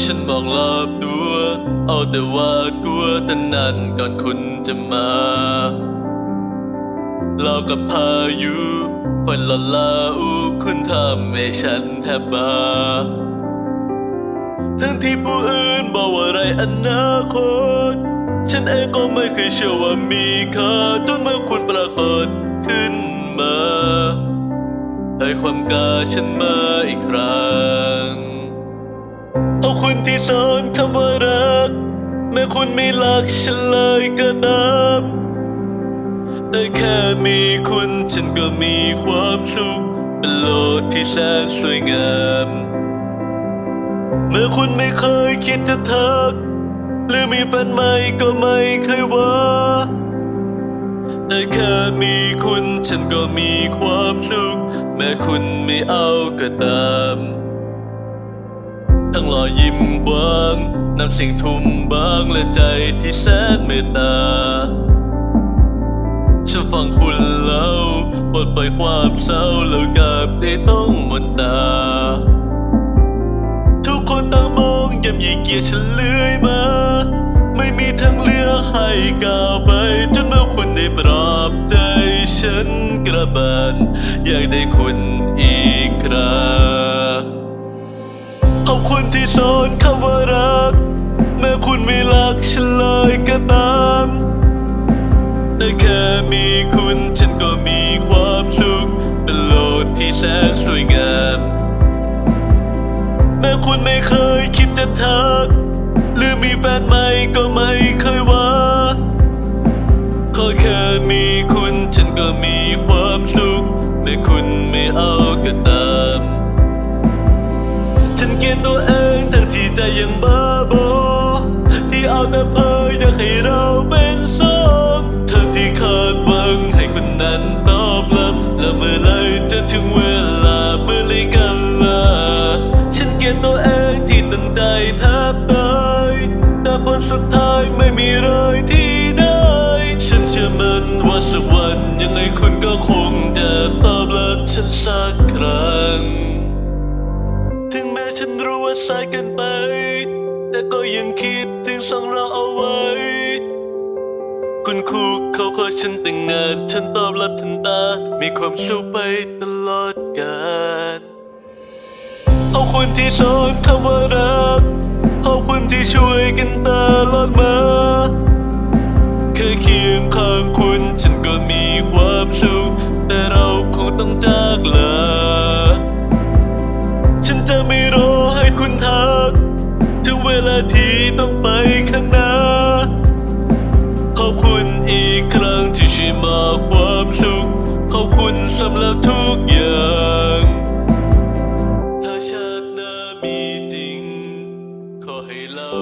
ฉันมองรอบตัวเอาแต่ว่ากลัวแต่นานก่อนคุณจะมาเรากับพายุฝนละลาอูคุณทำให้ฉันแทบบ้าทั้งที่ผู้อื่นบอกว่าไรอนาคต ฉันเองก็ไม่เคยเชื่อว่ามีค่าจนเมื่อคุณปรากฏขึ้นมาให้ความกล้าฉันมาอีกครั้ง เอาคุณที่สอนคำว่ารัก แม้คุณไม่รักฉันเลยก็ตามแต่แค่มีคุณฉันก็มีความสุขเป็นโลกที่แสนสวยงาม เมื่อคุณไม่เคยคิดจะทัก หรือมีแฟนใหม่ก็ไม่เคยว่าแต่แค่มีคุณฉันก็มีความสุข แม้คุณไม่เอาก็ตาม รอยยิ้มกว้างนำเสิ่งทุ่มบางและใจที่แสนเมตตาฉันฟังคุณเล่าปลดปล่อยความเศร้าแล้วกับได้ต้องมนตา ทุกคนต่างมองยำยีเกียดฉันเลื่อยมา ไม่มีทางเลือกให้ก้าวไป จนเมื่อคุณได้ปลอบใจฉันกระบาลอยากได้คุณอีกคราขอบคุณ ที่สอนคำว่ารัก แม้คุณไม่รักฉันเลยก็ตามแต่แค่มีคุณฉันก็มีความสุข เป็นโลกที่แสนสวยงาม แม้คุณไม่เคยคิดจะทัก หรือมีแฟนใหม่ก็ไม่เคยว่าขอแค่มีคุณฉันก็มีความสุข แม้คุณไม่เอาก็ตาม กลียดตัวเองทั้งที่ใจยังบ้าบอที่เอาแต่เพ้ออยากให้เราเป็นสองทั้งที่คาดหวังให้คนนั้นตอบรับแล้วเมื่อไหรจะถึงเวลาเมื่อไรกันล่ะฉันเกลียดตัวเองที่ตั้งใจแทบตายแต่ผลสุดท้ายไม่มีเลยที่ได้ ฉันเชื่อมันว่าสักวันยังไงคุณก็คงจะตอบรับฉันสัก สายเกินไป แต่ก็ยังคิดถึงสองเราเอาไว้ คุณครูเขาขอฉันแต่งงาน ฉันตอบรับทันตา มีความสุขไปตลอดกาลขอบคุณที่สอนคำว่ารักขอบคุณที่ช่วยกันตลอดมาเคยเคียงข้างคุณฉันก็มีความสุข ลาที่ต้องไปข้างหน้า ขอบคุณอีกครั้งที่ช่วยมาความสุข ขอบคุณสำหรับทุกอย่าง ถ้าชาติหน้ามีจริง ขอให้เรา